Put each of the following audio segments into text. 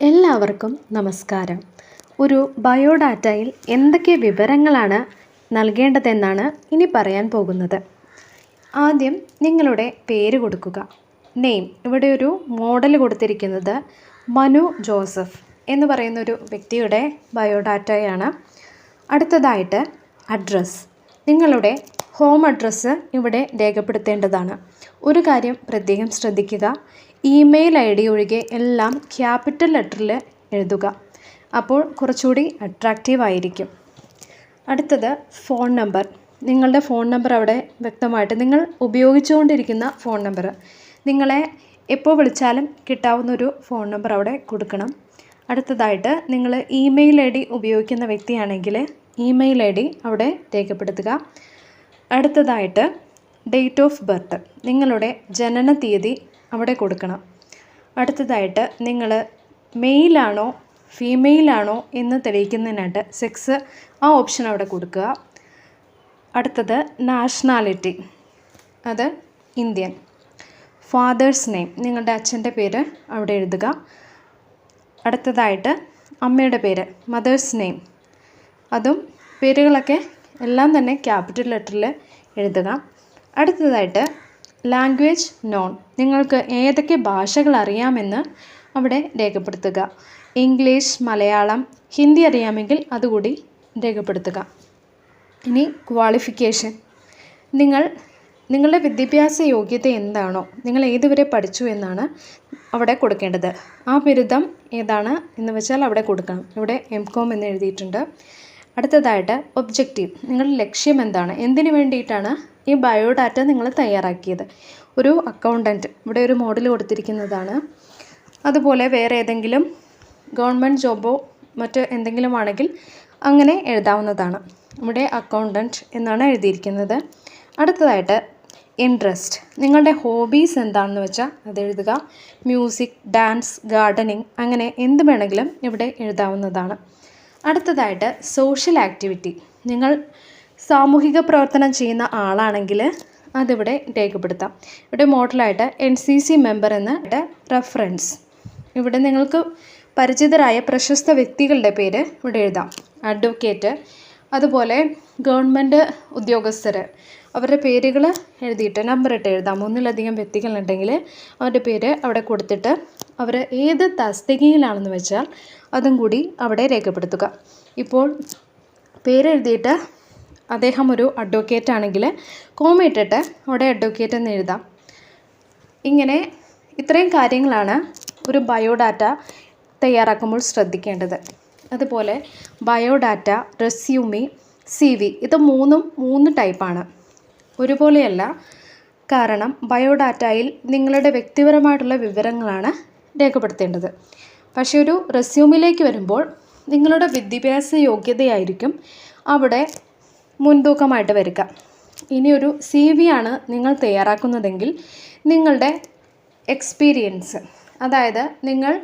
എല്ലാവർക്കും നമസ്കാരം. ഒരു ബയോഡാറ്റയിൽ എന്തൊക്കെ വിവരങ്ങളാണ് നൽകേണ്ടതെന്നാണ് ഇനി പറയാൻ പോകുന്നത്. ആദ്യം നിങ്ങളുടെ പേര് കൊടുക്കുക. നെയിം. ഇവിടെ ഒരു മോഡൽ കൊടുത്തിരിക്കുന്നത് മനു ജോസഫ് എന്ന് പറയുന്ന ഒരു വ്യക്തിയുടെ ബയോഡാറ്റയാണ്. അടുത്തതായിട്ട് അഡ്രസ്സ്. നിങ്ങളുടെ ഹോം അഡ്രസ്സ് ഇവിടെ രേഖപ്പെടുത്തേണ്ടതാണ്. ഒരു കാര്യം പ്രത്യേകം ശ്രദ്ധിക്കുക. ഇമെയിൽ ഐ ഡി ഒഴികെ എല്ലാം ക്യാപിറ്റൽ ലെറ്ററിൽ എഴുതുക. അപ്പോൾ കുറച്ചുകൂടി അട്രാക്റ്റീവ് ആയിരിക്കും. അടുത്തത് ഫോൺ നമ്പർ നിങ്ങളുടെ ഫോൺ നമ്പർ അവിടെ വ്യക്തമായിട്ട് നിങ്ങൾ ഉപയോഗിച്ചുകൊണ്ടിരിക്കുന്ന ഫോൺ നമ്പർ നിങ്ങളെ എപ്പോൾ വിളിച്ചാലും കിട്ടാവുന്ന ഒരു ഫോൺ നമ്പർ അവിടെ കൊടുക്കണം. അടുത്തതായിട്ട് നിങ്ങൾ ഇമെയിൽ ഐ ഡി ഉപയോഗിക്കുന്ന വ്യക്തിയാണെങ്കിൽ ഇമെയിൽ ഐ ഡി അവിടെ രേഖപ്പെടുത്തുക. അടുത്തതായിട്ട് ഡേറ്റ് ഓഫ് ബർത്ത് നിങ്ങളുടെ ജനന തീയതി അവിടെ കൊടുക്കണം. അടുത്തതായിട്ട് നിങ്ങൾ മെയിലാണോ ഫീമെയിലാണോ എന്ന് തെളിയിക്കുന്നതിനായിട്ട് സെക്സ് ആ ഓപ്ഷൻ അവിടെ കൊടുക്കുക. അടുത്തത് നാഷണാലിറ്റി അത് ഇന്ത്യൻ. ഫാദേഴ്സ് നെയിം നിങ്ങളുടെ അച്ഛന്റെ പേര് അവിടെ എഴുതുക. അടുത്തതായിട്ട് അമ്മയുടെ പേര് മദേഴ്സ് നെയിം അതും പേരുകളൊക്കെ എല്ലാം തന്നെ ക്യാപിറ്റൽ ലെറ്ററിൽ എഴുതുക. അടുത്തതായിട്ട് ലാംഗ്വേജ് നോൺ നിങ്ങൾക്ക് ഏതൊക്കെ ഭാഷകൾ അറിയാമെന്ന് അവിടെ രേഖപ്പെടുത്തുക. ഇംഗ്ലീഷ് മലയാളം ഹിന്ദി അറിയാമെങ്കിൽ അതുകൂടി രേഖപ്പെടുത്തുക. ഇനി ക്വാളിഫിക്കേഷൻ നിങ്ങൾ നിങ്ങളുടെ വിദ്യാഭ്യാസ യോഗ്യത എന്താണോ നിങ്ങൾ ഏതുവരെ പഠിച്ചു എന്നാണ് അവിടെ കൊടുക്കേണ്ടത്. ആ ബിരുദം ഏതാണ് എന്ന് വെച്ചാൽ അവിടെ കൊടുക്കണം. ഇവിടെ എം കോം എന്ന് എഴുതിയിട്ടുണ്ട്. അടുത്തതായിട്ട് ഒബ്ജക്റ്റീവ് നിങ്ങളുടെ ലക്ഷ്യം എന്താണ്? എന്തിനു വേണ്ടിയിട്ടാണ് ഈ ബയോഡാറ്റ നിങ്ങൾ തയ്യാറാക്കിയത്? ഒരു അക്കൗണ്ടന്റ് ഇവിടെ ഒരു മോഡൽ കൊടുത്തിരിക്കുന്നതാണ്. അതുപോലെ വേറെ ഏതെങ്കിലും ഗവൺമെന്റ് ജോബോ മറ്റ് എന്തെങ്കിലും ആണെങ്കിൽ അങ്ങനെ എഴുതാവുന്നതാണ്. ഇവിടെ അക്കൗണ്ടന്റ് എന്നാണ് എഴുതിയിരിക്കുന്നത്. അടുത്തതായിട്ട് ഇൻട്രസ്റ്റ് നിങ്ങളുടെ ഹോബീസ് എന്താണെന്ന് വെച്ചാൽ അത് എഴുതുക. മ്യൂസിക് ഡാൻസ് ഗാർഡനിങ് അങ്ങനെ എന്ത് വേണമെങ്കിലും ഇവിടെ എഴുതാവുന്നതാണ്. അടുത്തതായിട്ട് സോഷ്യൽ ആക്ടിവിറ്റി നിങ്ങൾ സാമൂഹിക പ്രവർത്തനം ചെയ്യുന്ന ആളാണെങ്കിൽ അതിവിടെ രേഖപ്പെടുത്താം. ഇവിടെ മോഡലായിട്ട് എൻ സി സി മെമ്പർ എന്ന റെഫറൻസ് ഇവിടെ നിങ്ങൾക്ക് പരിചിതരായ പ്രശസ്ത വ്യക്തികളുടെ പേര് ഇവിടെ എഴുതാം. അഡ്വക്കേറ്റ് അതുപോലെ ഗവൺമെന്റ് ഉദ്യോഗസ്ഥർ അവരുടെ പേരുകൾ എഴുതിയിട്ട് നമ്പർ ഇട്ട് എഴുതാം. ഒന്നിലധികം വ്യക്തികളുണ്ടെങ്കിൽ അവരുടെ പേര് അവിടെ കൊടുത്തിട്ട് അവർ ഏത് തസ്തികയിലാണെന്ന് വെച്ചാൽ അതും കൂടി അവിടെ രേഖപ്പെടുത്തുക. ഇപ്പോൾ പേരെഴുതിയിട്ട് അദ്ദേഹം ഒരു അഡ്വക്കേറ്റ് ആണെങ്കിൽ കോമ ഇട്ടിട്ട് അവിടെ അഡ്വക്കേറ്റ് എന്ന് എഴുതാം. ഇങ്ങനെ ഇത്രയും കാര്യങ്ങളാണ് ഒരു ബയോഡാറ്റ തയ്യാറാക്കുമ്പോൾ ശ്രദ്ധിക്കേണ്ടത്. അതുപോലെ ബയോഡാറ്റ റെസ്യൂമി സി വി ഇത് മൂന്നും മൂന്ന് ടൈപ്പാണ് ഒരുപോലെയല്ല. കാരണം ബയോഡാറ്റയിൽ നിങ്ങളുടെ വ്യക്തിപരമായിട്ടുള്ള വിവരങ്ങളാണ് രേഖപ്പെടുത്തേണ്ടത്. പക്ഷേ ഒരു റെസ്യൂമിലേക്ക് വരുമ്പോൾ നിങ്ങളുടെ വിദ്യാഭ്യാസ യോഗ്യതയായിരിക്കും അവിടെ മുൻതൂക്കമായിട്ട് വരിക. ഇനിയൊരു സി വി ആണ് നിങ്ങൾ തയ്യാറാക്കുന്നതെങ്കിൽ നിങ്ങളുടെ എക്സ്പീരിയൻസ് അതായത് നിങ്ങൾ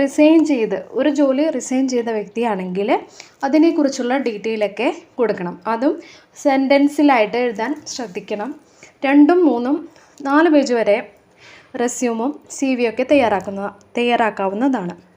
റിസൈൻ ചെയ്ത് ഒരു ജോലി റിസൈൻ ചെയ്ത വ്യക്തിയാണെങ്കിൽ അതിനെക്കുറിച്ചുള്ള ഡീറ്റെയിലൊക്കെ കൊടുക്കണം. അതും സെന്റൻസിലായിട്ട് എഴുതാൻ ശ്രദ്ധിക്കണം. രണ്ടും മൂന്നും നാല് പേജ് വരെ റെസ്യൂമും സി ഒക്കെ തയ്യാറാക്കുന്ന തയ്യാറാക്കാവുന്നതാണ്.